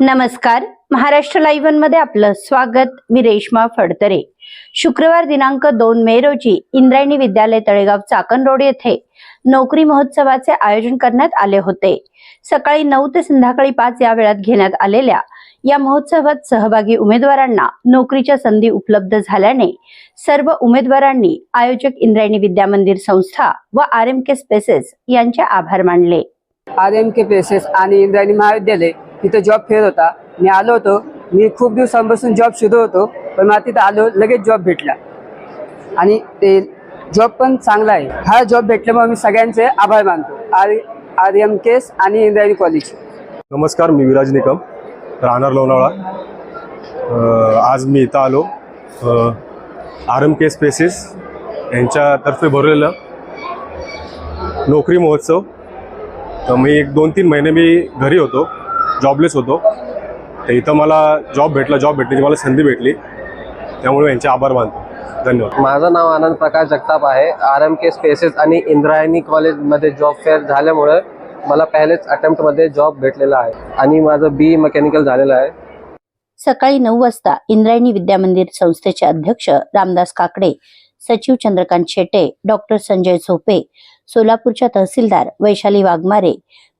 नमस्कार. महाराष्ट्र लाईव्हमध्ये आपलं स्वागत. मी रेश्मा फडतरे. शुक्रवार दिनांक दोन मे रोजी इंद्रायणी विद्यालय तळेगाव चाकण रोड येथे नोकरी महोत्सवाचे आयोजन करण्यात आले होते. सकाळी नऊ ते संध्याकाळी पाच या वेळात घेण्यात आलेल्या या महोत्सवात सहभागी उमेदवारांना नोकरीच्या संधी उपलब्ध झाल्याने सर्व उमेदवारांनी आयोजक इंद्रायणी विद्या मंदिर संस्था व आर एम के स्पेसेस यांचे आभार मानले. आर एम के स्पेसेस आणि इंद्रायणी महाविद्यालय तिथं जॉब फेर होता. मी आलो होतो. मी खूप दिवसांपासून जॉब शोधत होतो. पण मला तिथं आलो लगेच जॉब भेटला. आणि ते जॉब पण चांगला आहे. हा जॉब भेटल्यामुळे मी सगळ्यांचे आभार मानतो. आर आर एम केस आणि इंद्रायणी कॉलेज नमस्कार मी विराज निकम राहणार लोणावळा. आज मी इथं आलो. आर एम के स्पेसेस यांच्यातर्फे भरलेलं नोकरी महोत्सव. तर मी एक दोन तीन महिने मी घरी होतो. जॉबलेस होतो. तर इथं मला जॉब भेटला जॉब भेटण्याची मला संधी भेटली. त्यामुळे यांचे आभार मानतो. धन्यवाद. माझं नाव आनंद प्रकाश जगताप आहे. आर एम के स्पेसेस आणि इंद्रायणी कॉलेजमध्ये जॉब फेअर झाल्यामुळे मला पहिलेच अटेम्प्टमध्ये जॉब भेटलेला आहे. आणि माझं बी मेकॅनिकल झालेलं आहे. सकाळी नऊ वाजता इंद्रायणी विद्या मंदिर संस्थेचे अध्यक्ष रामदास काकडे सचिव चंद्रकांत शेटे डॉक्टर संजय झोपे सोलापूरच्या तहसीलदार वैशाली वाघमारे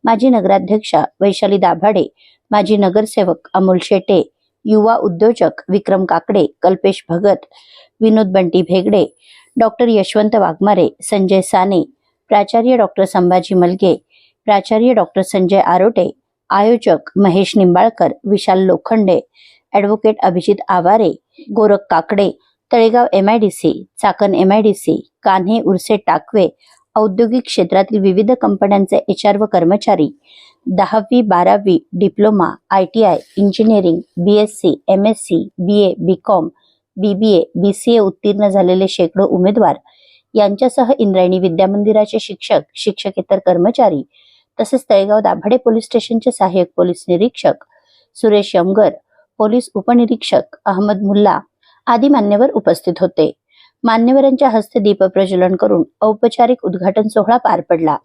माजी नगराध्यक्षा वैशाली दाभाडे माजी नगरसेवक अमोल शेटे युवा उद्योजक विक्रम काकडे कल्पेश भगत विनोद बंटी भेगडे डॉक्टर यशवंत वाघमारे संजय साने प्राचार्य डॉक्टर संभाजी मलगे प्राचार्य डॉक्टर संजय आरोटे आयोजक Mahesh Nimbalkar Vishal Lokhande advocate Abhijit Aware Gorakh Kakade Talegaon MIDC Chakan MIDC Kanhe Urse Takave औद्योगिक क्षेत्रातील विविध कंपन्यांचे एच आर व कर्मचारी दहावी बारावी diploma I T I engineering B S C M S C B A B com B B A B C A उत्तीर्ण झालेले शेकडो उमेदवार. यांच्यासह इंद्रायणी विद्यामंदिराचे शिक्षक शिक्षकेतर कर्मचारी तसेच तळेगाव दाभाडे पोलीस स्टेशनचे सहाय्यक पोलीस निरीक्षक सुरेश यमगर पोलीस उपनिरीक्षक अहमद मुल्ला आदी मान्यवर उपस्थित होते. मान्यवरांच्या हस्ते दीपप्रज्वलन करून औपचारिक उद्घाटन सोहळा पार पडला.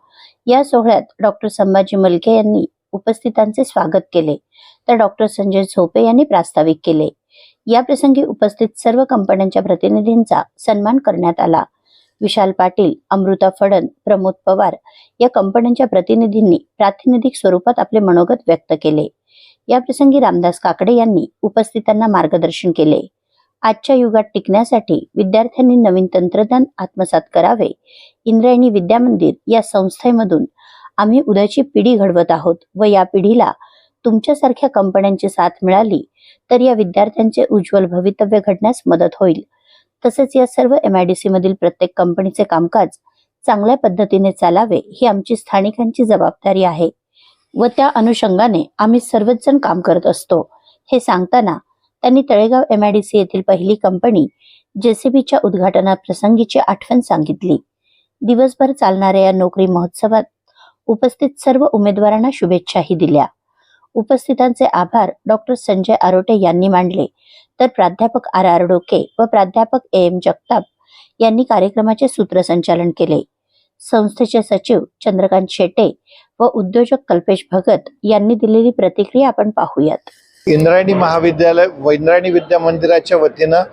या सोहळ्यात डॉक्टर संभाजी मलके यांनी उपस्थितांचे स्वागत केले. तर डॉक्टर संजय झोपे यांनी प्रास्ताविक केले. या प्रसंगी उपस्थित सर्व कंपन्यांच्या प्रतिनिधींचा सन्मान करण्यात आला. विशाल पाटील अमृता फडण प्रमोद पवार या कंपन्यांच्या प्रतिनिधींनी प्रातिनिधिक स्वरूपात आपले मनोगत व्यक्त केले. या प्रसंगी रामदास काकडे यांनी उपस्थितांना मार्गदर्शन केले. आजच्या युगात टिकण्यासाठी विद्यार्थ्यांनी नवीन तंत्रज्ञान आत्मसात करावे. इंद्रायणी विद्यामंदिर या संस्थेमधून आम्ही उद्याची पिढी घडवत आहोत व या पिढीला तुमच्यासारख्या कंपन्यांची साथ मिळाली तर या विद्यार्थ्यांचे उज्ज्वल भवितव्य घडण्यास मदत होईल. तसेच या सर्व एम आय डी सी मधील प्रत्येक कंपनीचे कामकाज चांगल्या पद्धतीने चालावे ही आमची स्थानिकांची जबाबदारी आहे व त्या अनुषंगाने आम्ही सर्वच जण काम करत असतो. हे सांगताना त्यांनी तळेगाव एमआयडीसी येथील पहिली कंपनी जेसीबीच्या उद्घाटनाप्रसंगीची आठवण सांगितली. दिवसभर चालणाऱ्या या नोकरी महोत्सवात उपस्थित सर्व उमेदवारांना शुभेच्छाही दिल्या. उपस्थितांचे आभार डॉक्टर संजय आरोटे यांनी मांडले तर प्राध्यापक आर आर डोके व प्राध्यापक ए एम जगताप यांनी कार्यक्रमाचे सूत्रसंचालन केले. संस्थेचे सचिव चंद्रकांत शेटे व उद्योजक कल्पेश भगत यांनी दिलेली प्रतिक्रिया आपण पाहूयात. इंद्रायणी महाविद्यालय व इंद्रायणी विद्या मंदिराच्या वतीनं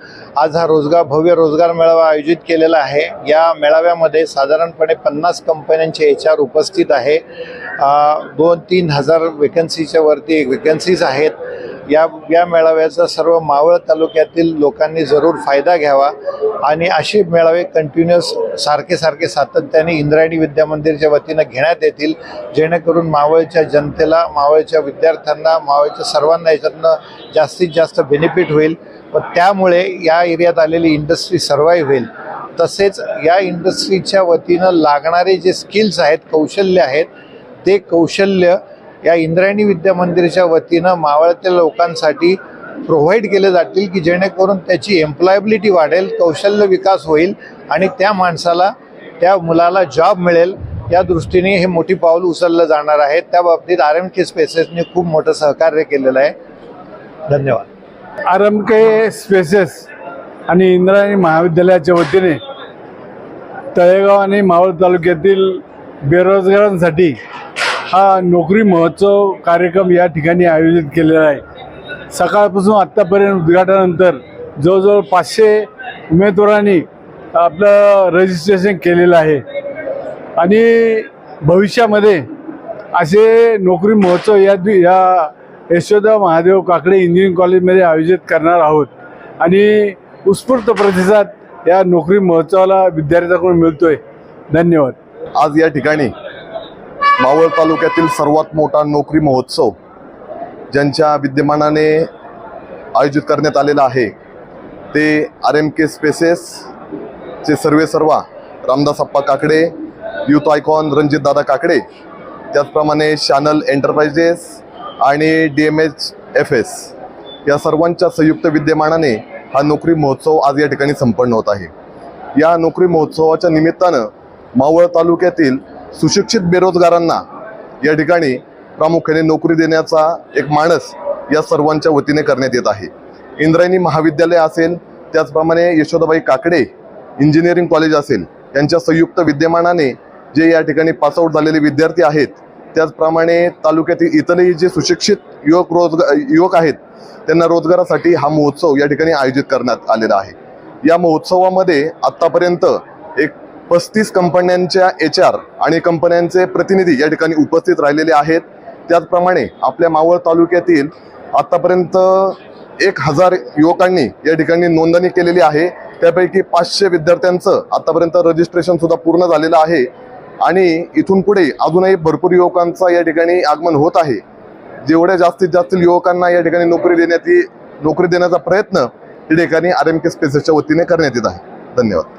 आज हा रोजगार भव्य रोजगार मेळावा आयोजित केलेला आहे. या मेळाव्यामध्ये साधारणपणे पन्नास कंपन्यांचे एच आर उपस्थित आहे. दोन तीन हजार वेकन्सीच्या वरती वेकन्सीज आहेत. या या मेळाव्याचा सर्व मावळ तालुक्यातील लोकांनी जरूर फायदा घ्यावा आणि असे मेळावे कंटिन्युअस सारखे सारखे सातत्याने इंद्रायणी विद्यामंदिरच्या वतीनं घेण्यात येतील जेणेकरून मावळच्या जनतेला मावळच्या विद्यार्थ्यांना मावळच्या सर्वांना याच्यातनं जास्तीत जास्त बेनिफिट होईल. व त्यामुळे या एरियात आलेली इंडस्ट्री सर्वाईव्ह होईल. तसेच या इंडस्ट्रीच्या वतीनं लागणारे जे स्किल्स आहेत कौशल्य आहेत ते कौशल्य या इंद्रायणी विद्या मंदिराच्या वतीनं मावळत्या लोकांसाठी प्रोव्हाइड केले जातील की जेणेकरून त्याची एम्प्लॉयबिलिटी वाढेल कौशल्य विकास होईल आणि त्या माणसाला त्या मुलाला जॉब मिळेल. या दृष्टीने हे मोठी पाऊल उचललं जाणार आहे. त्या बाबतीत आर एम के स्पेसेसने खूप मोठं सहकार्य केलेलं आहे. धन्यवाद. आर एम के स्पेसेस आणि इंद्रायणी महाविद्यालयाच्या वतीने तळेगाव आणि मावळ तालुक्यातील बेरोजगारांसाठी हा नोकरी महोत्सव कार्यक्रम या ठिकाणी आयोजित केलेला आहे. सकाळपासून आत्तापर्यंत उद्घाटनानंतर जवळजवळ पाचशे उमेदवारांनी आपलं रजिस्ट्रेशन केलेलं आहे. आणि भविष्यामध्ये असे नोकरी महोत्सव या दि- या यशोदा महादेव काकडे इंजिनिअरिंग कॉलेजमध्ये आयोजित करणार आहोत. आणि उत्स्फूर्त प्रतिसाद या नोकरी महोत्सवाला विद्यार्थ्यांकडून मिळतोय. धन्यवाद. आज या ठिकाणी मावळ तालुक्यातील सर्वात मोठा नोकरी महोत्सव ज्यांच्या विद्यमानाने आयोजित करण्यात आलेला आहे ते आर एम के स्पेसेसचे सर्वे सर्वा रामदास अप्पा काकडे युथ आयकॉन रणजितदादा काकडे त्याचप्रमाणे शॅनल एंटरप्राइजेस आणि D M H F S या सर्वांच्या संयुक्त विद्यमानाने हा नोकरी महोत्सव आज या ठिकाणी संपन्न होत आहे. या नोकरी महोत्सवाच्या निमित्तानं मावळ तालुक्यातील सुशिक्षित बेरोजगारांना या ठिकाणी प्रामुख्याने नोकरी देण्याचा एक मानस या सर्वांच्या वतीने करण्यात येत आहे. इंद्रायणी महाविद्यालय असेल त्याचप्रमाणे यशोदाबाई काकडे इंजिनिअरिंग कॉलेज असेल यांच्या संयुक्त विद्यमानाने जे या ठिकाणी पासआउट झालेले विद्यार्थी आहेत त्याचप्रमाणे तालुक्यातील इतरही जे सुशिक्षित युवक रोजगार युवक आहेत त्यांना रोजगारासाठी हा महोत्सव या ठिकाणी आयोजित करण्यात आलेला आहे. या महोत्सवामध्ये आत्तापर्यंत एक पस्तीस कंपन्यांच्या एच आर आणि कंपन्यांचे प्रतिनिधी या ठिकाणी उपस्थित राहिलेले आहेत. त्याचप्रमाणे आपल्या मावळ तालुक्यातील आत्तापर्यंत एक हजार युवकांनी या ठिकाणी नोंदणी केलेली आहे. त्यापैकी पाचशे विद्यार्थ्यांचं आतापर्यंत रजिस्ट्रेशन सुद्धा पूर्ण झालेलं आहे. आणि इथून पुढे अजूनही भरपूर युवकांचा या ठिकाणी आगमन होत आहे. जेवढ्या जास्तीत जास्त युवकांना या ठिकाणी नोकरी देण्यात नोकरी देण्याचा प्रयत्न या ठिकाणी आर एम के स्पेसेसच्या वतीने करण्यात येत आहे. धन्यवाद.